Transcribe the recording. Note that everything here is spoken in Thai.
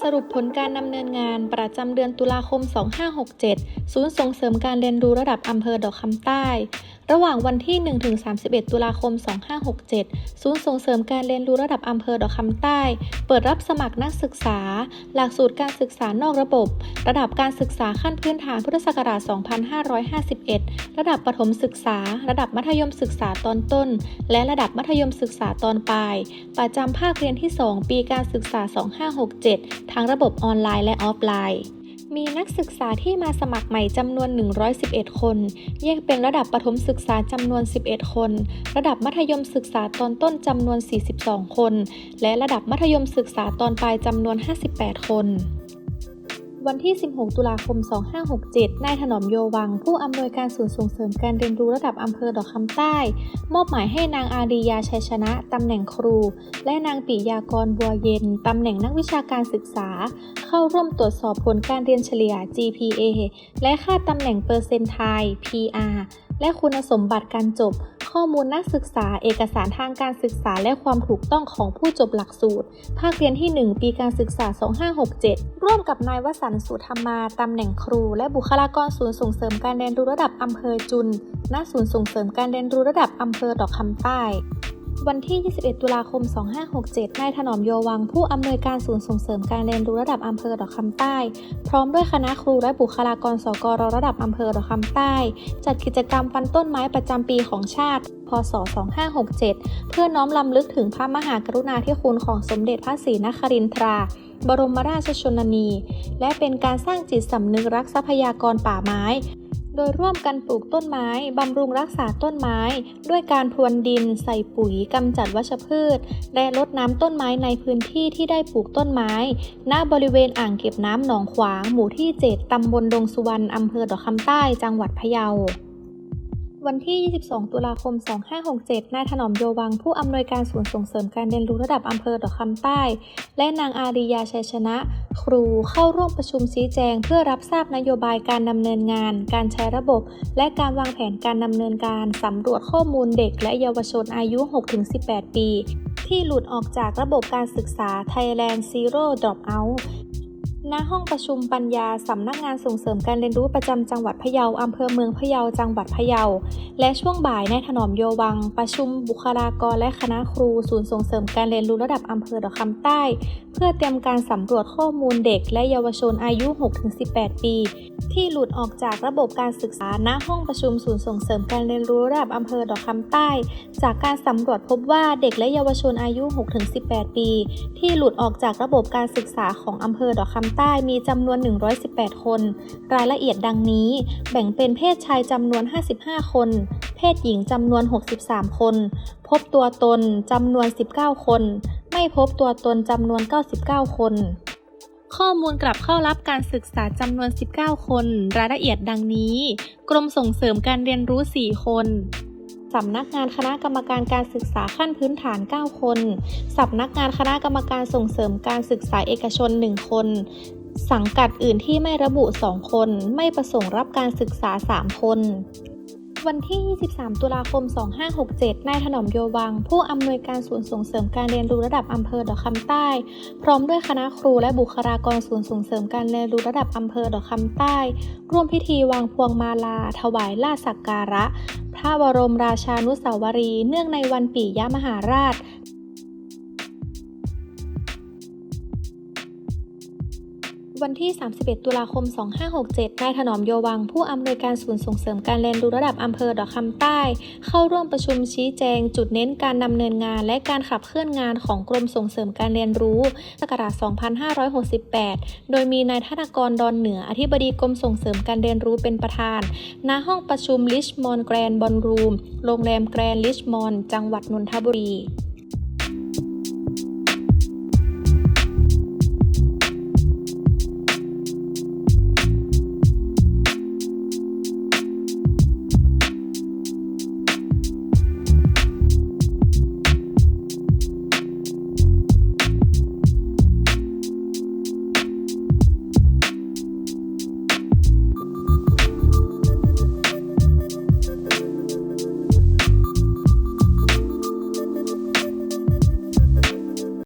สรุปผลการดำเนินงานประจำเดือนตุลาคม 2567 ศูนย์ส่งเสริมการเรียนรู้ระดับอำเภอดอกคำใต้ ระหว่างวันที่ 1-31 ตุลาคม 2567 ศูนย์ส่งเสริมการเรียนรู้ระดับอำเภอดอกคำใต้ เปิดรับสมัครนักศึกษา หลักสูตรการศึกษานอกระบบ ระดับการศึกษาขั้นพื้นฐานพุทธศักราช 2551 ระดับประถมศึกษา ระดับมัธยมศึกษาตอนต้น และระดับมัธยมศึกษาตอนปลาย ประจำภาคเรียนที่ 2 ปีการศึกษา 2567 ทั้งระบบออนไลน์และออฟไลน์ มีนักศึกษาที่มาสมัครใหม่จำนวน 111 คน แยกเป็นระดับประถมศึกษาจำนวน 11 คน ระดับมัธยมศึกษาตอนต้นจำนวน 42 คน และระดับมัธยมศึกษาตอนปลายจำนวน 58 คน วันที่ 16 ตุลาคม 2567 นายถนอมโยวัง ผู้อำนวยการศูนย์ส่งเสริมการเรียนรู้ระดับอำเภอดอกคำใต้ มอบหมายให้นางอารียาชัยชนะ ตำแหน่งครู และนางปิยากรบัวเย็น ตำแหน่งนักวิชาการศึกษา เข้าร่วมตรวจสอบผลการเรียนเฉลี่ย GPA และค่าตำแหน่งเปอร์เซนต์ไท PR และคุณสมบัติการจบ ข้อมูลนักศึกษา เอกสารทางการศึกษาและความถูกต้องของผู้จบหลักสูตร ภาคเรียนที่ 1 ปีการศึกษา 2567 ร่วมกับนายวสันต์สุธรรมาตำแหน่งครู และบุคลากรศูนย์ส่งเสริมการเรียนรู้ระดับอำเภอจุน ณ ศูนย์ส่งเสริมการเรียนรู้ระดับอำเภอดอกคำใต้ วันที่ 21 ตุลาคม 2567 นายถนอมโยวัง ผู้อำนวยการศูนย์ส่งเสริมการเรียนรู้ระดับอำเภอดอกคำใต้ พร้อมด้วยคณะครูและบุคลากรสกรระดับอำเภอดอกคำใต้ จัดกิจกรรมฟันต้นไม้ประจำปีของชาติ พศ 2567 เพื่อน้อมลำลึกถึงพระมหากรุณาธิคุณของสมเด็จพระศรีนครินทราบรมราชชนนี และเป็นการสร้างจิตสำนึกรักทรัพยากรป่าไม้ โดยร่วมกันปลูกต้นไม้ บำรุงรักษาต้นไม้ ด้วยการพรวนดิน ใส่ปุ๋ยกำจัดวัชพืช และรดน้ำต้นไม้ในพื้นที่ที่ได้ปลูกต้นไม้ ณ บริเวณอ่างเก็บน้ำหนองขวาง หมู่ที่ 7 ตำบลดงสุวรรณ อำเภอดอกคำใต้ จังหวัดพะเยา วันที่ 22 ตุลาคม 2567 นายถนอมโยวัง ผู้อำนวยการศูนย์ส่งเสริมการเรียนรู้ระดับอำเภอดอกคำใต้ และนางอารียาชัยชนะ ครูเข้าร่วมประชุมชี้แจง เพื่อรับทราบนโยบายการดำเนินงาน การใช้ระบบ และการวางแผนการดำเนินการสำรวจข้อมูลเด็ก และเยาวชนอายุ 6-18 ปี ที่หลุดออกจากระบบการศึกษา Thailand Zero Dropout ณห้องประชุมปัญญาสำนักงานส่งเสริมการเรียนรู้ประจำจังหวัดพะเยาอำเภอเมืองพะเยาจังหวัดพะเยา และช่วงบ่ายนายถนอมโยวัง ประชุมบุคลากรและคณะครู ศูนย์ส่งเสริมการเรียนรู้ระดับอำเภอดอกคำใต้ เพื่อเตรียมการสำรวจข้อมูลเด็ก และเยาวชนอายุ 6-18 ปี ที่หลุดออกจากระบบการศึกษาณห้องประชุมศูนย์ส่งเสริมการเรียนรู้ระดับอำเภอดอกคำใต้ จากการสำรวจพบว่าเด็กและเยาวชนอายุ 6-18 ปี ที่หลุดออกจากระบบการศึกษาของอำเภอดอกคำใต้มีจำนวน 118 คน รายละเอียดดังนี้ แบ่งเป็นเพศชายจำนวน 55 คน เพศหญิงจำนวน 63 คน พบตัวตนจำนวน 19 คน ไม่พบตัวตนจำนวน 99 คน ข้อมูลกลับเข้ารับการศึกษาจำนวน 19 คน รายละเอียดดังนี้ กรมส่งเสริมการเรียนรู้ 4 คน สำนักงานคณะกรรมการการศึกษาขั้นพื้นฐาน 9 คน สำนักงานคณะกรรมการส่งเสริมการศึกษาเอกชน 1 คน สังกัดอื่นที่ไม่ระบุ 2 คน ไม่ประสงค์รับการศึกษา 3 คน วันที่ 23 ตุลาคม 2567 นายถนอมโยวัง ผู้อำนวยการศูนย์ส่งเสริมการเรียนรู้ระดับอำเภอดอกคำใต้ พร้อมด้วยคณะครูและบุคลากรศูนย์ส่งเสริมการเรียนรู้ระดับอำเภอดอกคำใต้ ร่วมพิธีวางพวงมาลา ถวายลาสักการะ พระบรมราชานุสาวรีย์เนื่องในวันปียมหาราช วันที่ 31 ตุลาคม 2567 นายถนอมโยวัง ผู้อำนวยการศูนย์ส่งเสริมการเรียนรู้ระดับอำเภอดอกคำใต้ เข้าร่วมประชุมชี้แจง จุดเน้นการดำเนินงาน และการขับเคลื่อนงานของกรมส่งเสริมการเรียนรู้ศักราช2568 โดยมีนายธนกรดอนเหนือ อธิบดีกรมส่งเสริมการเรียนรู้เป็นประธาน ณ ห้องประชุมลิชมอนแกรนบอลรูม โรงแรมแกรนลิชมอน จังหวัดนนทบุรี